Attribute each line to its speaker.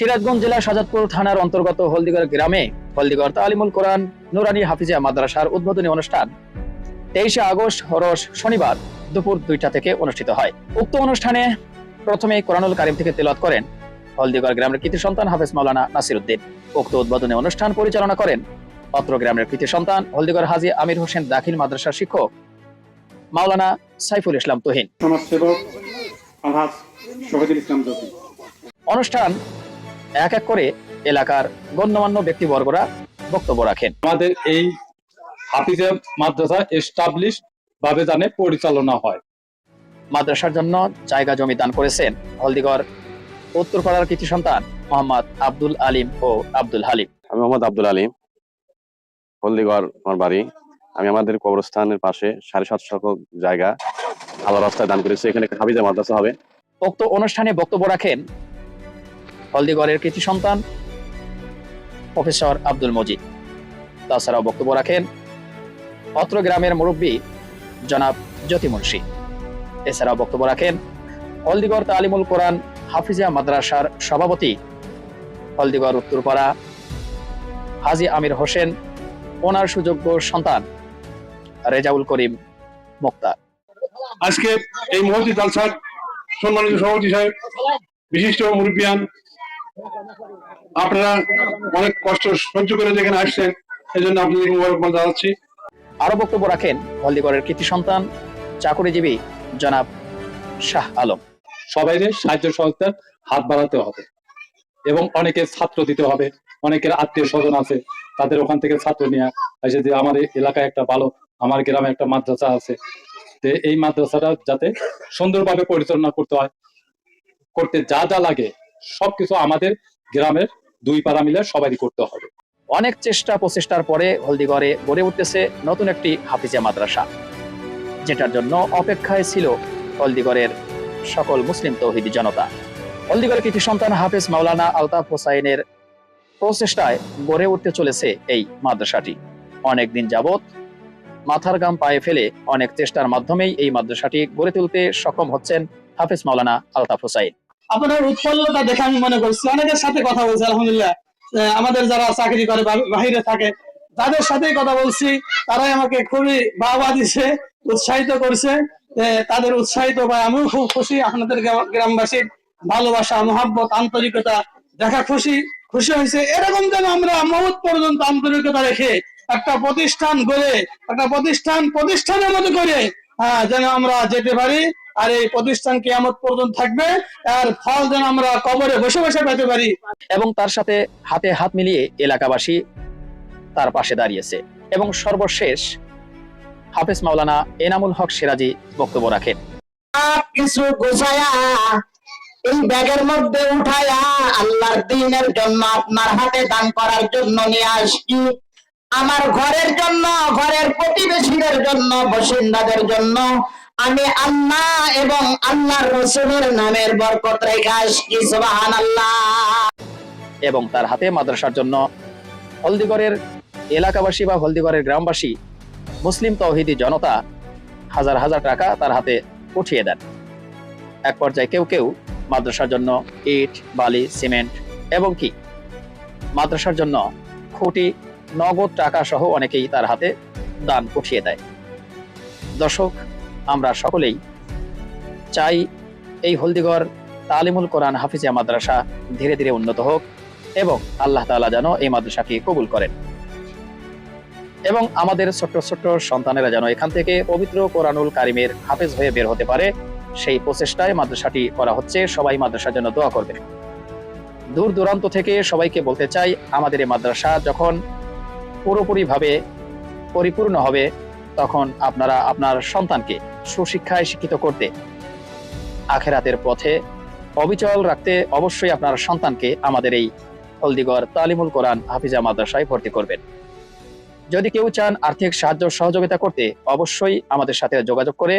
Speaker 1: সিরাজগঞ্জ জেলার সাজাদপুর থানার অন্তর্গত হলদিগড় গ্রামে হলদিগড় তালিমুল কোরআন নুরানি হাফিজিয়া মাদ্রাসার উদ্বোধনী অনুষ্ঠান। তেইশে আগস্ট রোজ শনিবার দুপুর দুইটা থেকে অনুষ্ঠিত হয়। উক্ত অনুষ্ঠানে প্রথমে কোরআনুল কারিম থেকে তেলাওয়াত করেন হলদিগড় গ্রামের কৃতি সন্তান হাফেজ মাওলানা নাসির উদ্দিন উক্ত উদ্বোধনী অনুষ্ঠান পরিচালনা করেন অত্র গ্রামের কৃতি সন্তান হলদিগড় হাজি আমির হোসেন দাখিল মাদ্রাসার শিক্ষক মাওলানা সাইফুল ইসলাম তুহিন।
Speaker 2: সমাজসেবক আলহাজ শহীদুল ইসলাম
Speaker 1: অনুষ্ঠান এক এক করে এলাকার গণ্যমান্য ব্যক্তিবর্গরা বক্তব্য রাখেন।
Speaker 3: আমাদের এই হাফিজে মাদ্রাসা এস্টাবলিশ ভাবে জানে পরিচালনা হয়।
Speaker 1: মাদ্রাসার জন্য জায়গা জমি দান করেছেন হলদিগড় উত্তরপাড়ার কৃতি সন্তান মোহাম্মদ আব্দুল আলিম ও আব্দুল হালিম।
Speaker 4: আমি মোহাম্মদ আব্দুল আলিম হলদিগড় আমার বাড়ি। আমি আমাদের কবরস্থানের পাশে সাড়ে সাতশো শতক জায়গা আল্লাহ রাস্তায় দান করেছি। এখানে হাফিজা মাদ্রাসা হবে।
Speaker 1: উক্ত অনুষ্ঠানে বক্তব্য রাখেন হলদিগড়ের কৃতি সন্তান, প্রফেসর আব্দুল মজিদ। তাছাড়াও বক্তব্য রাখেন অত্র গ্রামের মুরব্বী জনাব জ্যোতি মুন্সি। এছাড়াও বক্তব্য রাখেন হলদিগড় তালিমুল কোরআন হাফিজিয়া মাদ্রাসার সভাপতি হলদিগড় উত্তরপাড়া হাজি আমির হোসেন, ওনার সুযোগ্য সন্তান রেজাউল করিম মুক্তার।
Speaker 2: আজকে এই মহতি জালসার সম্মানিত সভাপতি সাহেব, বিশিষ্ট মুরব্বিয়ান আপনারা অনেক কষ্ট সহ্য করে যেখানে আসছেন এই জন্য আপনাদের মোবারকবাদ জানাচ্ছি।
Speaker 1: আরও বক্তব্য রাখেন হলদিগড়ের কৃতি সন্তান চাকুরিজীবী জনাব শাহ আলম।
Speaker 3: সবাইকে সাহায্য সহযোগিতার হাত বাড়াতে হবে এবং অনেকের ছাত্র দিতে হবে অনেকের আত্মীয় স্বজন আছে তাদের ওখান থেকে ছাত্র নিয়ে এসে যে আমার এই এলাকায় একটা ভালো আমার গ্রামে একটা মাদ্রাসা আছে। তো এই মাদ্রাসাটা যাতে সুন্দরভাবে পরিচালনা করতে হয় করতে যা যা লাগে সবকিছু আমাদের গ্রামের দুই পাড়া মিলে সবারই করতে হবে।
Speaker 1: অনেক চেষ্টা প্রচেষ্টার পরে হলদিগড়ে গড়ে উঠতেছে নতুন একটি হাফিজা মাদ্রাসা, যেটার জন্য অপেক্ষায় ছিল হলদিগড়ের সকল মুসলিম তৌহিদি জনতা। হলদিগড়ের কৃতি সন্তান হাফিজ মাওলানা আলতাফ হোসাইনের প্রচেষ্টায় গড়ে উঠতে চলেছে এই মাদ্রাসাটি। অনেক দিন যাবত মাথার গাম পায়ে ফেলে অনেক চেষ্টার মাধ্যমেই এই মাদ্রাসাটি গড়ে তুলতে সক্ষম হচ্ছেন হাফিজ মাওলানা আলতাফ হোসাইন।
Speaker 5: আপনার উৎফুল্লতা দেখে আমি মনে করছি। অনেকের সাথে কথা বলছি, আলহামদুলিল্লাহ। আমাদের যারা চাকরি করে বাহিরে থাকে, তাদের সাথেই কথা বলছি। তারাই আমাকে খুবই বাহবা দিছে, উৎসাহিত করছে। তাদের উৎসাহিত পাই আমিও খুব খুশি। আপনাদের গ্রাম- গ্রামবাসীর ভালোবাসা, মহাব্বত, আন্তরিকতা দেখা খুশি খুশি হয়েছে। এরকম যেন আমরা মহৎ পর্যন্ত আন্তরিকতা রেখে একটা প্রতিষ্ঠান গড়ে, একটা প্রতিষ্ঠান প্রতিষ্ঠানের মতো করে হ্যাঁ যেন আমরা যেতে পারি। আর এই প্রতিষ্ঠান কিয়ামত পর্যন্ত থাকবে। আর ফল যেন আমরা কবরে বসে বসে পেতে পারি।
Speaker 1: এবং তার সাথে হাতে হাত মিলিয়ে এলাকাবাসী তার পাশে দাঁড়িয়েছে। এবং সর্বশেষ হাফেজ মাওলানা এনামুল হক সিরাজি বক্তব্য রাখেন।
Speaker 6: কিছু গোছায়া এই ব্যাগের মধ্যে উঠায়া আল্লাহর দিনের জন্য আপনার হাতে দান করার জন্য নিয়ে আসছি। আমার ঘরের জন্য ঘরের প্রতিবেশীদের জন্য বাসিন্দাদের জন্য আমি আল্লাহ এবং আল্লাহর রসুলের নামের বরকত রেখে আসছি সুবাহান আল্লাহ
Speaker 1: এবং তার হাতে মাদ্রাসার জন্য হলদিগড়ের এলাকাবাসী বা হলদিগড়ের গ্রামবাসী মুসলিম তৌহিদি জনতা হাজার হাজার টাকা তার হাতে উঠিয়ে দেন। এক পর্যায়ে কেউ কেউ মাদ্রাসার জন্য ইট, বালি, সিমেন্ট এবং কি মাদ্রাসার জন্য খুঁটি, নগদ টাকা সহ অনেকেই তার হাতে দান উঠিয়ে দেয়। দর্শক আমরা সকলেই চাই এই হলদিগড় তালিমুল কোরআন হাফিজিয়া মাদ্রাসা ধীরে ধীরে উন্নত হোক এবং আল্লাহ তাআলা যেন এই মাদ্রাসাকে কবুল করেন। এবং আমাদের ছোট্ট ছোট্ট সন্তানেরা যেন এখান থেকে পবিত্র কোরআনুল কারিমের হাফেজ হয়ে বের হতে পারে, সেই প্রচেষ্টায় মাদ্রাসাটি করা হচ্ছে। সবাই মাদ্রাসার জন্য দোয়া করবে। দূর দূরান্ত থেকে সবাইকে বলতে চাই, আমাদের এই মাদ্রাসা যখন পুরোপুরিভাবে পরিপূর্ণ হবে তখন আপনারা আপনার সন্তানকে সুশিক্ষায় শিক্ষিত করতে, আখেরাতের পথে অবিচল রাখতে অবশ্যই আপনার সন্তানকে আমাদের এই হলদিগড় তালিমুল কোরআন হাফিজা মাদ্রাসায় ভর্তি করবেন। যদি কেউ চান আর্থিক সাহায্য সহযোগিতা করতে, অবশ্যই আমাদের সাথে যোগাযোগ করে